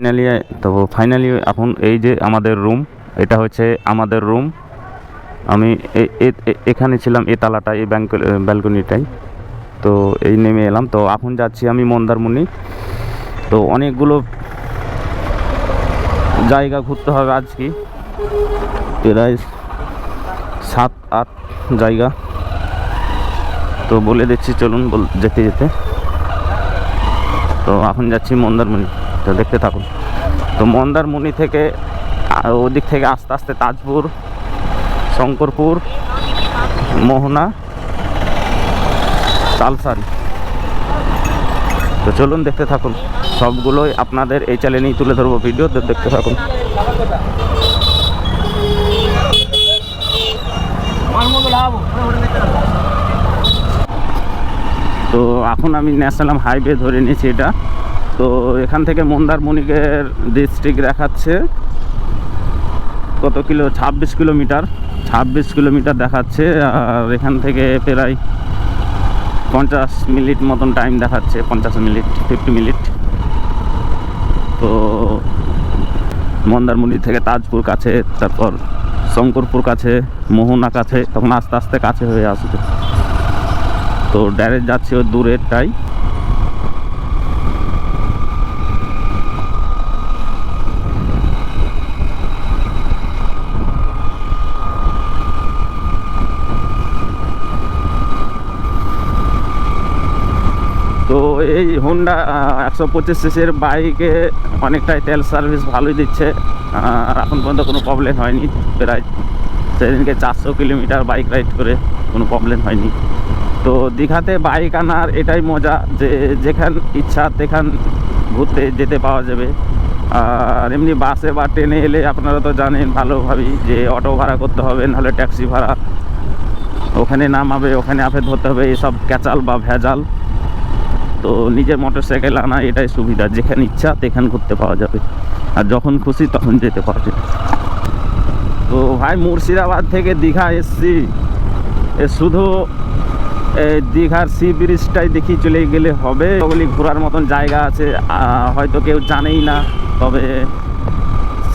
Finally তো finally এখন এই যে আমাদের রুম এটা হচ্ছে আমাদের রুম আমি এখানে ছিলাম, এ তালাটা এই ব্যাঙ্ক ব্যালকনিটাই তো এই নেমে এলাম। তো এখন যাচ্ছি আমি মন্দারমণি। তো অনেকগুলো জায়গা ঘুরতে হবে আজকে। প্রায় সাত, আট জায়গা। তো বলে দিচ্ছি, চলুন যেতে যেতে। তো এখন যাচ্ছি মন্দারমণি। তো দেখতে থাকুন। তো মন্দারমণি থেকে ওদিক থেকে আস্তে আস্তে তাজপুর, শঙ্করপুর, মোহনা, তালসারি। তো চলুন দেখতে থাকুন। সবগুলোই আপনাদের এই চ্যানেলেই তুলে ধরবো ভিডিও দেখতে থাকুন। তো এখন আমি ন্যাশনাল হাইওয়ে ধরে নিয়েছি এটা। তো এখান থেকে মন্দারমণিকের ডিস্ট্রিক্ট দেখাচ্ছে। কত কিলো? ছাব্বিশ কিলোমিটার। ছাব্বিশ কিলোমিটার দেখাচ্ছে, আর এখান থেকে প্রায় পঞ্চাশ মিনিট মতন টাইম দেখাচ্ছে, পঞ্চাশ মিনিট ফিফটি মিনিট। তো মন্দারমণি থেকে তাজপুর কাছে, তারপর শঙ্করপুর কাছে, মোহনা কাছে, তখন আস্তে আস্তে কাছে হয়ে আসবে। তো ডাইরেক্ট যাচ্ছি ওই দূরেরটাই। তো এই হোন্ডা একশো পঁচিশ সিসির বাইকে অনেকটাই তেল সার্ভিস ভালোই দিচ্ছে। আর এখন পর্যন্ত কোনো প্রবলেম হয়নি। প্রায় সেদিনকে চারশো কিলোমিটার বাইক রাইড করে কোনো প্রবলেম হয়নি। তো দীঘাতে বাইক আনার এটাই মজা যে যেখান ইচ্ছা তেখান ঘুরতে যেতে পাওয়া যাবে। আর এমনি বাসে বা ট্রেনে এলে আপনারা তো জানেন ভালোভাবেই যে অটো ভাড়া করতে হবে, নাহলে ট্যাক্সি ভাড়া। ওখানে নামাবে, ওখানে আপে ধরতে হবে, এসব ক্যাচাল বা ভেজাল। তো নিজের মোটর সাইকেল আনা এটাই সুবিধা, যেখানে ইচ্ছা তেখান করতে পাওয়া যাবে। আর যখন খুশি তখন যেতে যাবে। তো ভাই, মুর্শিদাবাদ থেকে দীঘা এসছি। এ শুধু দীঘার সি ব্রিজটাই দেখি চলে গেলে হবে। ওগুলি ঘোরার মতন জায়গা আছে হয়তো কেউ জানেই না। তবে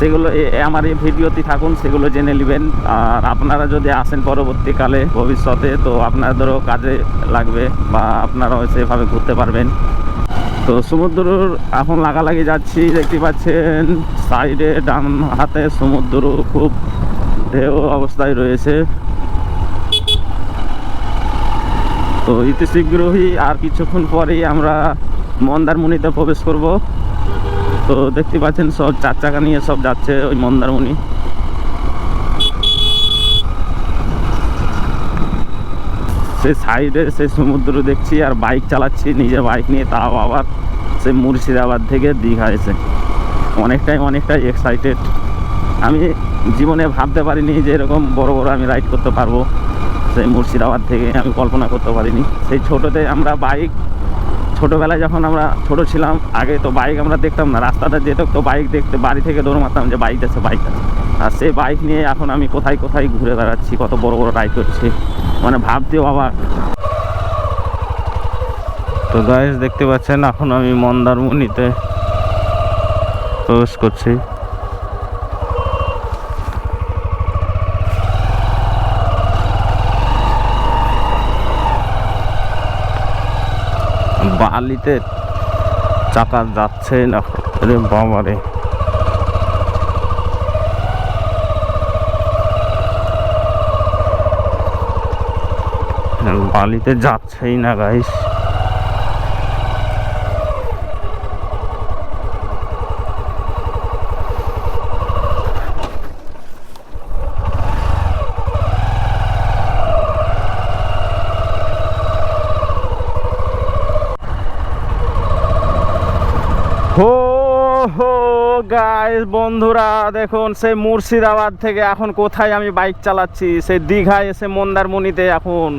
সেগুলো আমার এই ভিডিওতে থাকুন, সেগুলো জেনে নেবেন। আর আপনারা যদি আসেন পরবর্তীকালে, ভবিষ্যতে তো আপনাদেরও কাজে লাগবে বা আপনারাও সেভাবে ঘুরতে পারবেন। তো সমুদ্রর এখন লাগালাগি যাচ্ছি, দেখতে পাচ্ছেন, সাইডে ডান হাতে সমুদ্র, খুব ঢেউ অবস্থায় রয়েছে। তো ইতি শীঘ্রই আর কিছুক্ষণ পরেই আমরা মন্দারমণিতে প্রবেশ করব। তো দেখতে পাচ্ছেন, সব চার চাকা নিয়ে সব যাচ্ছে ওই মন্দারমণি। সে সাইডে, সে সমুদ্র দেখছি আর বাইক চালাচ্ছি, নিজের বাইক নিয়ে, তাও আবার সে মুর্শিদাবাদ থেকে দীঘা এসে। অনেকটাই অনেকটাই এক্সাইটেড আমি জীবনে ভাবতে পারিনি যে এরকম বড় বড় আমি রাইড করতে পারব। সেই মুর্শিদাবাদ থেকে আমি কল্পনা করতে পারিনি। সেই ছোটোতে আমরা বাইক ছোটোবেলায় যখন আমরা ছোট ছিলাম, আগে তো বাইক আমরা দেখতাম না। রাস্তাটা যেত তো বাইক দেখতে, বাড়ি থেকে দৌড় মারতাম যে বাইক আছে বাইক আছে। আর সেই বাইক নিয়ে এখন আমি কোথায় কোথায় ঘুরে বেড়াচ্ছি, কত বড় বড় রাইড করছি মানে ভাবতেও বাবা তো গাইস দেখতে পাচ্ছেন, এখন আমি মন্দারমণিতে প্রবেশ করছি। বালিতে চাকা যাচ্ছে না। রে। বাবারে বালিতে যাচ্ছেই না গাইস হো হো গাইস বন্ধুরা, দেখুন সেই মুর্শিদাবাদ থেকে এখন কোথায় আমি বাইক চালাচ্ছি? সেই দীঘায় এসে মন্দারমণিতে এখন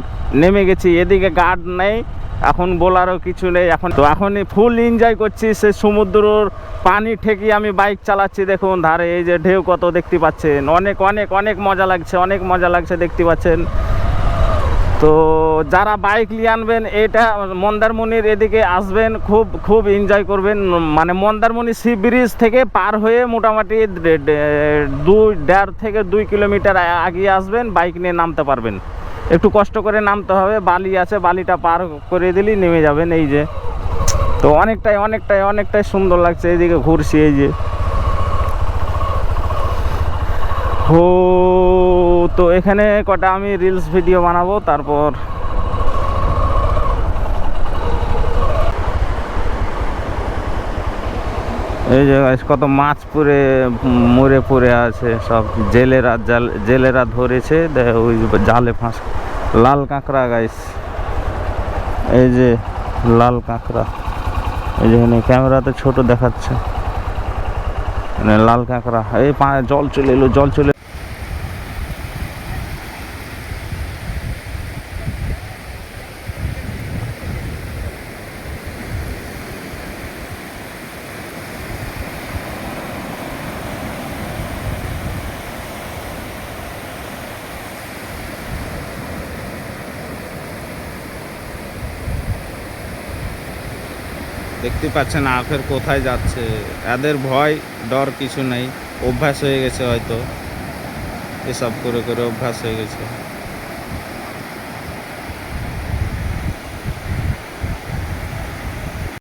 নেমে গেছি। এদিকে গার্ড নেই, এখন বলারও কিছু নেই। এখন তো এখনই ফুল এনজয় করছি। সে সমুদ্রর পানি ঠেকি আমি বাইক চালাচ্ছি। দেখুন, ধারে এই যে ঢেউ কত দেখতে পাচ্ছেন। অনেক অনেক অনেক মজা লাগছে, অনেক মজা লাগছে দেখতে পাচ্ছেন। তো যারা বাইক নিয়ে আনবেন, এটা মন্দারমণির এদিকে আসবেন, খুব খুব এনজয় করবেন। মানে মন্দারমণি সি ব্রিজ থেকে পার হয়ে মোটামুটি দুই, দেড় থেকে দুই কিলোমিটার আগিয়ে আসবেন বাইক নিয়ে নামতে পারবেন। একটু কষ্ট করে নামতে হবে, বালি আছে, বালিটা পার করে দিলেই নেমে যাবেন, এই যে। তো অনেকটাই অনেকটাই অনেকটাই সুন্দর লাগছে এইদিকে ঘুরছি, এই যে। ও তো এখানে কটা আমি রিলস ভিডিও বানাবো তারপর এই যে কত মাছ উম, মরে পড়ে আছে সব জেলেরা জাল জেলেরা ধরেছে ওই জালে ফাঁস লাল কাঁকড়া গাইস এই যে লাল কাঁকড়া এই যে এখানে ক্যামেরাতে ছোট দেখাচ্ছে মানে লাল কাঁকড়া এই জল চলে এলো জল চলে দেখতে পাচ্ছেন আখের কোথায় যাচ্ছে। এদের ভয়, ডর কিছু নেই। অভ্যাস হয়ে গেছে হয়তো। এসব করে করে অভ্যাস হয়ে গেছে।